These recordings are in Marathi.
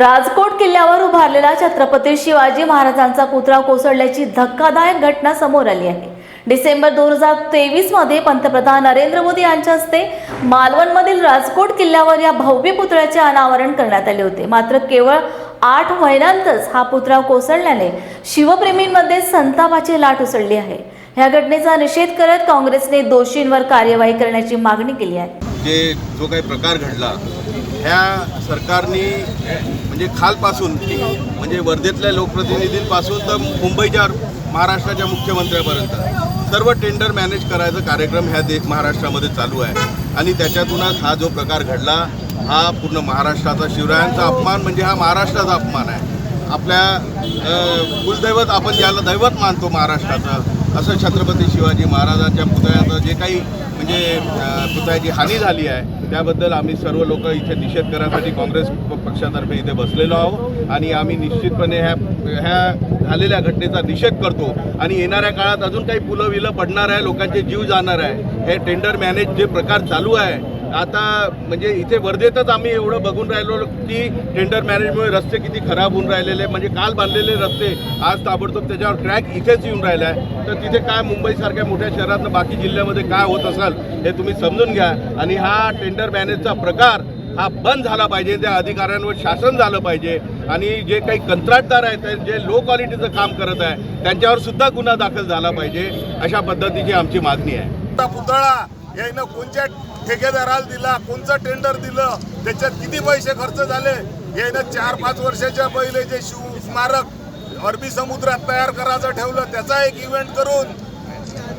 राजकोट किल्ल्यावर उभारलेला छत्रपती शिवाजी महाराजांचा पुतळा कोसळल्याची धक्कादायक घटना समोर आली आहे. डिसेंबर दोन हजार तेवीसमध्ये पंतप्रधान नरेंद्र मोदी यांच्या हस्ते मालवणमधील राजकोट किल्ल्यावर या भव्य पुतळ्याचे अनावरण करण्यात आले होते. मात्र केवळ आठ महिन्यांतच हा पुतळा कोसळल्याने शिवप्रेमींमध्ये संतापाची लाट उसळली आहे. या घटनेचा निषेध करत काँग्रेसने दोषींवर कार्यवाही करण्याची मागणी केली आहे. जे जो काही प्रकार घडला ह्या सरकारने म्हणजे खालपासून म्हणजे वर्धेतल्या लोकप्रतिनिधींपासून तर मुंबईच्या महाराष्ट्राच्या मुख्यमंत्र्यापर्यंत. सर्व टेंडर मॅनेज करायचा कार्यक्रम ह्या दे महाराष्ट्रामध्ये चालू आहे. आणि त्याच्यातूनच हा जो प्रकार घडला हा पूर्ण महाराष्ट्राचा शिवरायांचा अपमान म्हणजे हा महाराष्ट्राचा अपमान आहे. आपल्या कुलदैवत आपण ज्याला दैवत मानतो महाराष्ट्राचं असं छत्रपती शिवाजी महाराजांच्या पुतळ्याचं जे काही म्हणजे पुतळ्याची हानी झाली आहे त्याबद्दल आम्ही सर्व लोक इथे निषेध करण्यासाठी काँग्रेस प- पक्षातर्फे इथे बसलेलो आहोत. आणि आम्ही निश्चितपणे ह्या ह्या झालेल्या घटनेचा निषेध करतो. आणि येणाऱ्या काळात अजून काही पुलं विलं पडणार आहे लोकांचे जीव जाणार आहे. हे टेंडर मॅनेज जे प्रकार चालू आहे आता म्हणजे इथे वर्धेतच आम्ही एवढं बघून राहिलो की टेंडर मॅनेजमुळे रस्ते किती खराब होऊन राहिलेले म्हणजे काल बांधलेले रस्ते आज ताबडतोब त्याच्यावर ट्रॅक इथेच येऊन राहिला आहे तर तिथे काय मुंबईसारख्या मोठ्या शहरातनं बाकी जिल्ह्यामध्ये काय होत असाल हे तुम्ही समजून घ्या. आणि हा टेंडर मॅनेजचा प्रकार हा बंद झाला पाहिजे त्या अधिकाऱ्यांवर शासन झालं पाहिजे. आणि जे काही कंत्राटदार आहेत जे लो क्वालिटीचं काम करत आहे त्यांच्यावर सुद्धा गुन्हा दाखल झाला पाहिजे अशा पद्धतीची आमची मागणी आहे. पुतळा यानं कोणत्या ठेकेदाराला दिला कोणचं टेंडर दिलं त्याच्यात किती पैसे खर्च झाले यानं चार पाच वर्षाच्या पहिले जे शिव स्मारक अरबी समुद्रात तयार करायचं ठेवलं त्याचा एक इव्हेंट करून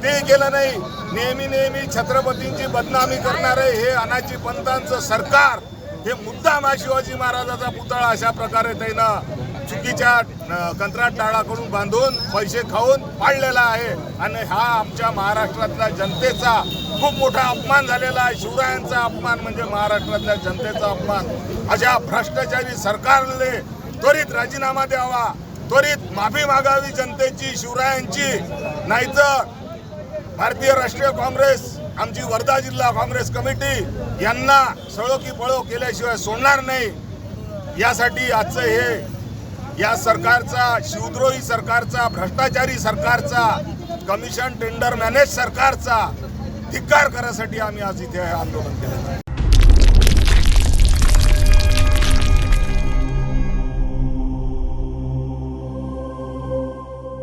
ते केलं नाही. नेहमी नेहमी छत्रपतींची बदनामी करणारे हे अनाची पंतांचं सरकार हे मुद्दाम शिवाजी महाराजाचा पुतळा अशा प्रकारे त्यांना चुकीच्या अं, कंत्राटदाराकडून बांधून पैसे खाऊन पाडलेला आहे. आणि हा आमच्या महाराष्ट्रातल्या जनतेचा खूप मोठा अपमान झालेला आहे. शिवरायांचा अपमान म्हणजे महाराष्ट्रातल्या जनतेचा अपमान. अशा भ्रष्टाचारी सरकारने त्वरित राजीनामा द्यावा. त्वरित माफी मागावी जनतेची शिवरायांची. नाहीतर भारतीय राष्ट्रीय काँग्रेस आमची वर्धा जिल्हा काँग्रेस कमिटी यांना सळो की पळो केल्याशिवाय सोडणार नाही. यासाठी आजचं हे या सरकारचा शिवद्रोही सरकारचा भ्रष्टाचारी सरकारचा कमिशन टेंडर मॅनेज सरकारचा धिक्कार करण्यासाठी आम्ही आज इथे आंदोलन केलं